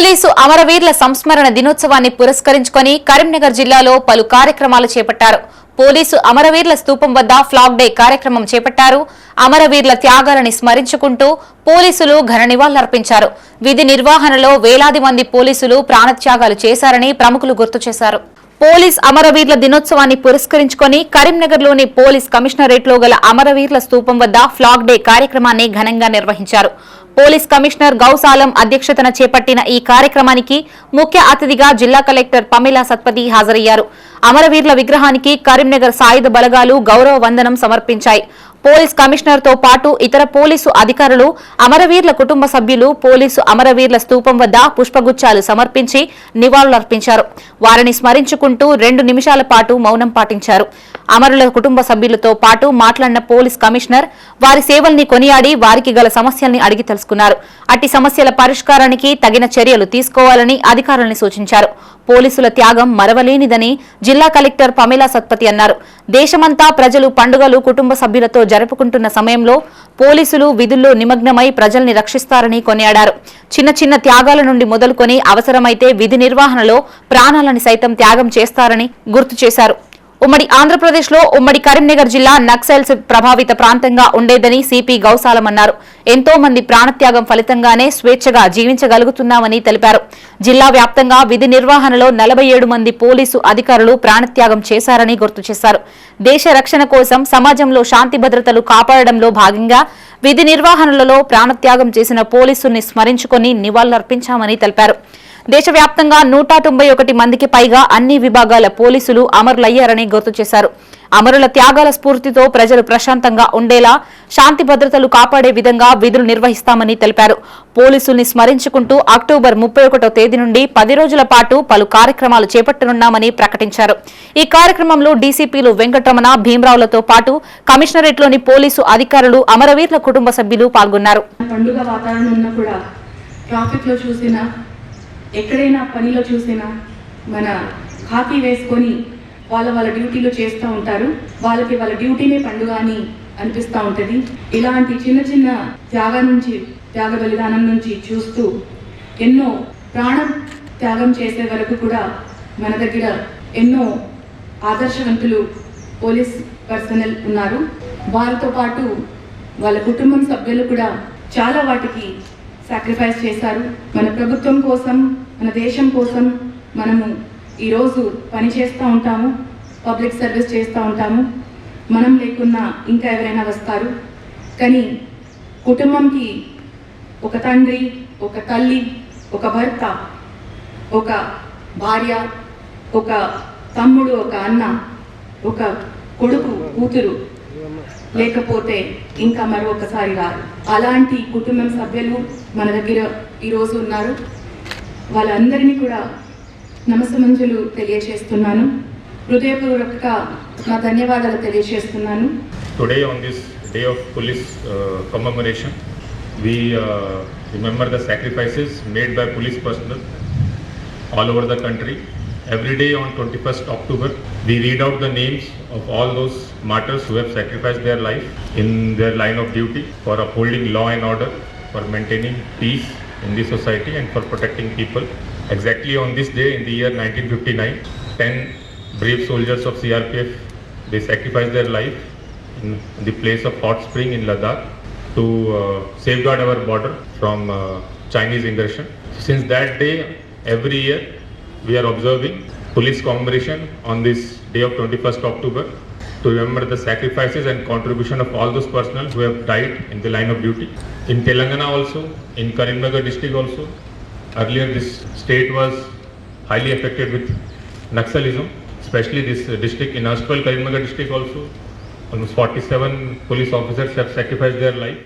Police అమరవీరుల సంస్మరణ దినోత్సవాన్ని పురస్కరించుకొని కరీంనగర్ జిల్లాలో పలు కార్యక్రమాలు చేపట్టారు. పోలీసు అమరవీరుల స్తూపం వద్ద ఫ్లాగ్ డే కార్యక్రమం చేపట్టారు. అమరవీరుల త్యాగాలని స్మరించుకుంటూ పోలీసులు ఘన నివాళులర్పించారు. విధి నిర్వహణలో వేలాది మంది పోలీసులు ప్రాణత్యాగాలు చేశారని ప్రముఖులు గుర్తు చేశారు. పోలీస్ అమరవీరుల దినోత్సవాన్ని పురస్కరించుకొని కరీంనగర్లోని పోలీస్ కమిషనరేట్లో గల అమరవీరుల స్తూపం వద్ద ఫ్లాగ్ డే కార్యక్రమాన్ని ఘనంగా నిర్వహించారు. పోలీస్ కమిషనర్ గౌసాలం అధ్యక్షతన చేపట్టిన ఈ కార్యక్రమానికి ముఖ్య అతిథిగా జిల్లా కలెక్టర్ పమిలా సత్పతి హాజరయ్యారు. అమరవీరుల విగ్రహానికి కరీంనగర్ సాయుధ బలగాలు గౌరవ వందనం సమర్పించాయి. పోలీస్ కమిషనర్తో పాటు ఇతర పోలీసు అధికారులు అమరవీరుల కుటుంబ సభ్యులు పోలీసు అమరవీరుల స్తూపం వద్ద పుష్పగుచ్చాలు సమర్పించి నివాళులర్పించారు. వారిని స్మరించుకుంటూ రెండు నిమిషాల పాటు మౌనం పాటించారు. అమరుల కుటుంబ సభ్యులతో పాటు మాట్లాడిన పోలీస్ కమిషనర్ వారి సేవల్ని కొనియాడి వారికి గల సమస్యల్ని అడిగి తెలుసుకున్నారు. అట్టి సమస్యల పరిష్కారానికి తగిన చర్యలు తీసుకోవాలని అధికారులను సూచించారు. పోలీసుల త్యాగం మరవలేనిదని జిల్లా కలెక్టర్ పమేలా సత్పతి అన్నారు. దేశమంతా ప్రజలు పండుగలు కుటుంబ సభ్యులతో జరుపుకుంటున్న సమయంలో పోలీసులు విధుల్లో నిమగ్నమై ప్రజల్ని రక్షిస్తారని కొనియాడారు. చిన్న చిన్న త్యాగాల నుండి మొదలుకొని అవసరమైతే విధి నిర్వహణలో ప్రాణాలని సైతం త్యాగం చేస్తారని గుర్తు చేశారు. ఉమ్మడి ఆంధ్రప్రదేశ్లో ఉమ్మడి కరీంనగర్ జిల్లా నక్సల్స్ ప్రభావిత ప్రాంతంగా ఉండేదని సిపి గౌసాలం అన్నారు. ఎంతో మంది ప్రాణత్యాగం ఫలితంగానే స్వేచ్ఛగా జీవించగలుగుతున్నామని తెలిపారు. జిల్లా వ్యాప్తంగా విధి నిర్వహణలో నలభై ఏడు మంది పోలీసు అధికారులు ప్రాణత్యాగం చేశారని గుర్తు చేశారు. దేశ రక్షణ కోసం సమాజంలో శాంతి భద్రతలు కాపాడడంలో భాగంగా విధి నిర్వహణలలో ప్రాణత్యాగం చేసిన పోలీసుల్ని స్మరించుకొని నివాళులర్పించామని తెలిపారు. దేశవ్యాప్తంగా నూట తొంభై ఒకటి మందికి పైగా అన్ని విభాగాల పోలీసులు అమరులయ్యారని గుర్తు చేశారు. అమరుల త్యాగాల స్ఫూర్తితో ప్రజలు ప్రశాంతంగా ఉండేలా శాంతి భద్రతలు కాపాడే విధంగా విధులు నిర్వహిస్తామని తెలిపారు. పోలీసుల్ని స్మరించుకుంటూ అక్టోబర్ ముప్పై ఒకటో తేదీ నుండి పది రోజుల పాటు పలు కార్యక్రమాలు చేపట్టనున్నామని ప్రకటించారు. ఈ కార్యక్రమంలో డీసీపీలు వెంకటరమణ భీమరావులతో పాటు కమిషనరేట్లోని పోలీసు అధికారులు అమరవీరుల కుటుంబ సభ్యులు పాల్గొన్నారు. ఎక్కడైనా పనిలో చూసినా మన ఖాకీ వేసుకొని వాళ్ళ వాళ్ళ డ్యూటీలో చేస్తూ ఉంటారు. వాళ్ళకి వాళ్ళ డ్యూటీనే పండుగ అని అనిపిస్తూ ఉంటుంది. ఇలాంటి చిన్న చిన్న త్యాగం నుంచి త్యాగ బలిదానం నుంచి చూస్తూ ఎన్నో ప్రాణం త్యాగం చేసే వరకు కూడా మన దగ్గర ఎన్నో ఆదర్శవంతులు పోలీస్ పర్సనల్ ఉన్నారు. వారితో పాటు వాళ్ళ కుటుంబం సభ్యులు కూడా చాలా వాటికి సాక్రిఫైస్ చేశారు. మన ప్రభుత్వం కోసం మన దేశం కోసం మనము ఈరోజు పని చేస్తూ ఉంటాము పబ్లిక్ సర్వీస్ చేస్తూ ఉంటాము. మనం లేకున్నా ఇంకా ఎవరైనా వస్తారు. కానీ కుటుంబంకి ఒక తండ్రి ఒక తల్లి ఒక భర్త ఒక భార్య ఒక తమ్ముడు ఒక అన్న ఒక కొడుకు కూతురు లేకపోతే ఇంకా మరొకసారి రాదు అలాంటి కుటుంబం సభ్యులు మన దగ్గర ఈరోజు ఉన్నారు. వాళ్ళందరినీ కూడా నమస్తమంజులు తెలియజేస్తున్నాను హృదయపూర్వక నా ధన్యవాదాలు తెలియచేస్తున్నాను. Today on this day of police commemoration we remember the sacrifices made by police personnel all over the country Every day on 21st October, we read out the names of all those martyrs who have sacrificed their life in their line of duty for upholding law and order, for maintaining peace in the society, and for protecting people. Exactly on this day in the year 1959, 10 brave soldiers of CRPF they sacrificed their life in the place of hot spring in Ladakh to uh, safeguard our border from uh, Chinese aggression. Since that day, every year we are observing police commemoration on this day of 21st October to remember the sacrifices and contribution of all those personnel who have died in the line of duty. In Telangana also, in Karimnagar district also, earlier this state was highly affected with Naxalism, especially this district in Astral Karimnagar district also. Almost 47 police officers have sacrificed their life.